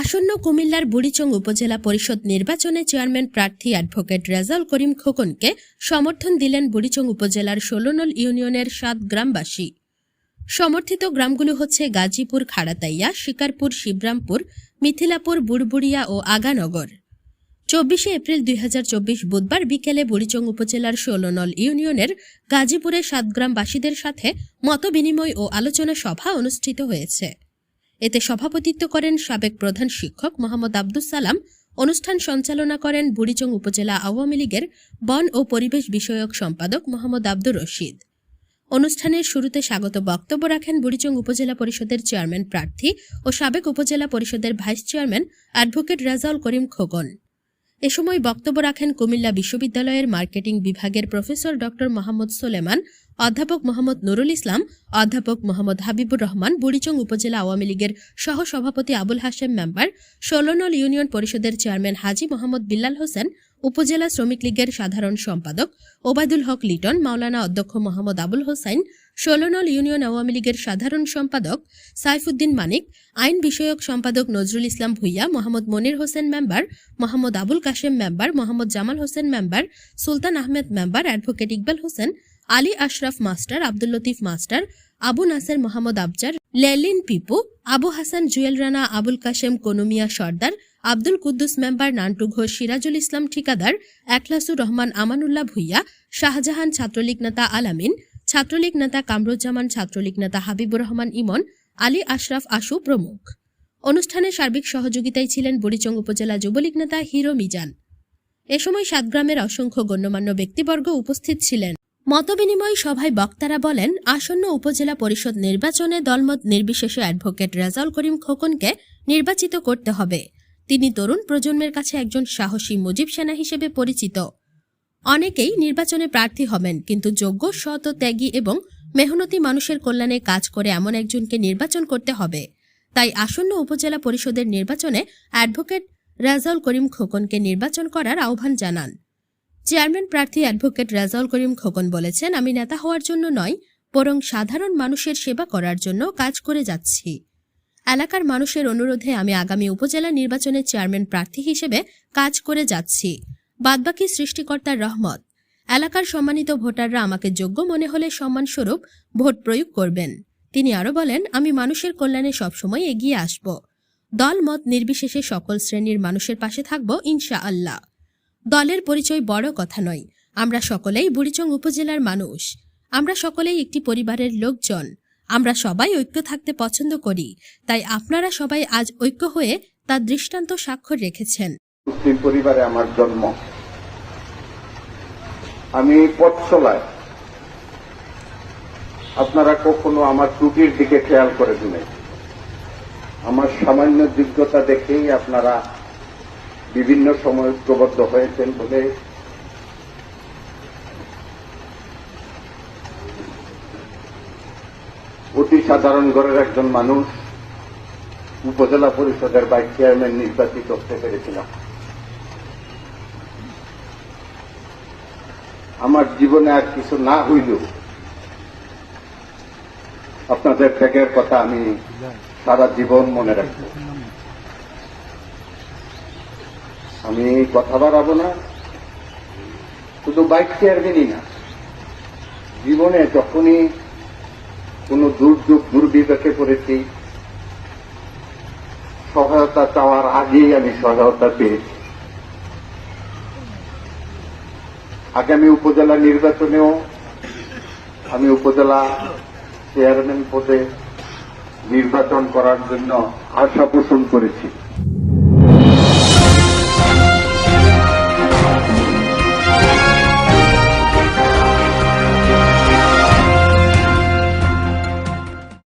আসন্ন কুমিল্লার বুড়িচং উপজেলা পরিষদ নির্বাচনে চেয়ারম্যান প্রার্থী অ্যাডভোকেট রেজাউল করিম খোকনকে সমর্থন দিলেন বুড়িচং উপজেলার ষোলনল ইউনিয়নের সাত গ্রামবাসী। সমর্থিত গ্রামগুলো হচ্ছে গাজীপুর, খাড়াতাইয়া, শিকারপুর, শিবরামপুর, মিথিলাপুর, বুড়বুড়িয়া ও আগানগর। চব্বিশে এপ্রিল দুই হাজার চব্বিশ বুধবার বিকেলে বুড়িচং উপজেলার ষোলনল ইউনিয়নের গাজীপুরের সাতগ্রামবাসীদের সাথে মতবিনিময় ও আলোচনা সভা অনুষ্ঠিত হয়েছে। এতে সভাপতিত্ব করেন সাবেক প্রধান শিক্ষক মোহাম্মদ আব্দুস সালাম, অনুষ্ঠান সঞ্চালনা করেন বুড়িচং উপজেলা আওয়ামী লীগের বন ও পরিবেশ বিষয়ক সম্পাদক মোহাম্মদ আব্দুর রশিদ। অনুষ্ঠানের শুরুতে স্বাগত বক্তব্য রাখেন বুড়িচং উপজেলা পরিষদের চেয়ারম্যান প্রার্থী ও সাবেক উপজেলা পরিষদের vice chairman advocate Rajaul Karim Khokon. এ সময় বক্তব্য রাখেন কুমিল্লা বিশ্ববিদ্যালয়ের মার্কেটিং বিভাগের প্রফেসর ড মোহাম্মদ সোলেমান অধ্যাপক মোহাম্মদ নুরুল ইসলাম, অধ্যাপক মোহাম্মদ হাবিবুর রহমান, বুড়িচং উপজেলা আওয়ামী লীগের সহ সভাপতি আবুল হাশেম মেম্বার, ষোলনল ইউনিয়ন পরিষদের চেয়ারম্যান হাজি মোহাম্মদ বিল্লাল হোসেন, উপজেলা শ্রমিক লীগের সাধারণ সম্পাদক ওবায়দুল হক লিটন, মাওলানা অধ্যক্ষ মোহাম্মদ আবুল হোসাইন ষোলনল ইউনিয়ন আওয়ামী লীগের সাধারণ সম্পাদক সাইফুদ্দিন মানিক, আইন বিষয়ক সম্পাদক Nazrul Islam Bhuiyan, Mohammad Monir Hossain member, Mohammad Abul Kashem member, Mohammad Jamal Hossain member, Sultan Ahmed member, advocate Iqbal Hossain Ali Ashraf master, Abdul Latif master, Abu Naser Mohammad Abjar Lelin Pipu, Abu Hasan Jewel Rana, Abul Kashem Konumiya Sardar, Abdul Kuddus member Nantu Ghosh, Sirajul Islam ঠিকাদার, একলাসুর রহমান আমানুল্লাহ ভুইয়া, শাহজাহান ছাত্রলীগ নেতা আলামিন, ছাত্রলীগ নেতা কামরুজ্জামান, ছাত্রলীগ নেতা হাবিবুর রহমান ইমন, আলী আশরাফ আশু প্রমুখ। অনুষ্ঠানে সার্বিক সহযোগিতায় ছিলেন বুড়িচং উপজেলা যুবলীগ নেতা হিরো মিজান। এ সময় সাতগ্রামের অসংখ্য গণ্যমান্য ব্যক্তিবর্গ উপস্থিত ছিলেন। মতবিনিময় সভায় বক্তারা বলেন, আসন্ন উপজেলা পরিষদ নির্বাচনে দলমত নির্বিশেষে অ্যাডভোকেট রেজাউল করিম খোকনকে নির্বাচিত করতে হবে। তিনি তরুণ প্রজন্মের কাছে একজন সাহসী মুজিব সেনা হিসেবে পরিচিত। অনেকেই নির্বাচনে প্রার্থী হবেন, কিন্তু যোগ্য, সৎ, ত্যাগী এবং মেহনতি মানুষের কল্যাণে কাজ করে এমন একজনকে নির্বাচন করতে হবে। তাই আসন্ন উপজেলা পরিষদের নির্বাচনে অ্যাডভোকেট রাজাউল করিম খোকনকে নির্বাচন করার আহ্বান জানান। চেয়ারম্যান প্রার্থী অ্যাডভোকেট রাজাউল করিম খোকন বলেছেন, আমি নেতা হওয়ার জন্য নয়, বরং সাধারণ মানুষের সেবা করার জন্য কাজ করে যাচ্ছি। এলাকার মানুষের অনুরোধে আমি আগামী উপজেলা নির্বাচনে চেয়ারম্যান প্রার্থী হিসেবে কাজ করে যাচ্ছি। বাদবাকি সৃষ্টিকর্তার রহমত। এলাকার সম্মানিত ভোটাররা আমাকে যোগ্য মনে হলে সম্মানস্বরূপ ভোট প্রয়োগ করবেন। তিনি আরও বলেন, আমি মানুষের কল্যাণে সবসময় এগিয়ে আসব। দল মত নির্বিশেষে সকল শ্রেণির মানুষের পাশে থাকব ইনশা আল্লাহ দলের পরিচয় বড় কথা নয়। আমরা সকলেই বুড়িচং উপজেলার মানুষ। আমরা সকলেই একটি পরিবারের লোকজন। আমরা সবাই ঐক্য থাকতে পছন্দ করি। তাই আপনারা সবাই আজ ঐক্য হয়ে তার দৃষ্টান্ত স্বাক্ষর রেখেছেন। পরিবারে আমার জন্ম। আমি পথ চলায় আপনারা কখনো আমার ত্রুটির দিকে খেয়াল করে দিলেন। আমার সামান্য যোগ্যতা দেখেই আপনারা বিভিন্ন সময় ঐক্যবদ্ধ হয়েছেন বলে অতি সাধারণ ঘরের একজন মানুষ উপজেলা পরিষদের ভাইস চেয়ারম্যান নির্বাচিত হতে পেরেছিলাম। আমার জীবনে আর কিছু না হইলেও আপনাদের ত্যাগের কথা আমি সারা জীবন মনে রাখব। আমি কথা বাড়াবো না। শুধু বাইক চেয়ারম্যানই না। জীবনে যখনই কোনো দুর্যোগ দুর্বিবেকে পড়েছি, সহায়তা চাওয়ার আগেই আমি সহায়তা পেয়েছি। আগামী উপজেলা নির্বাচনেও আমি উপজেলা চেয়ারম্যান পদে নির্বাচন করার জন্য আশা পোষণ করেছি।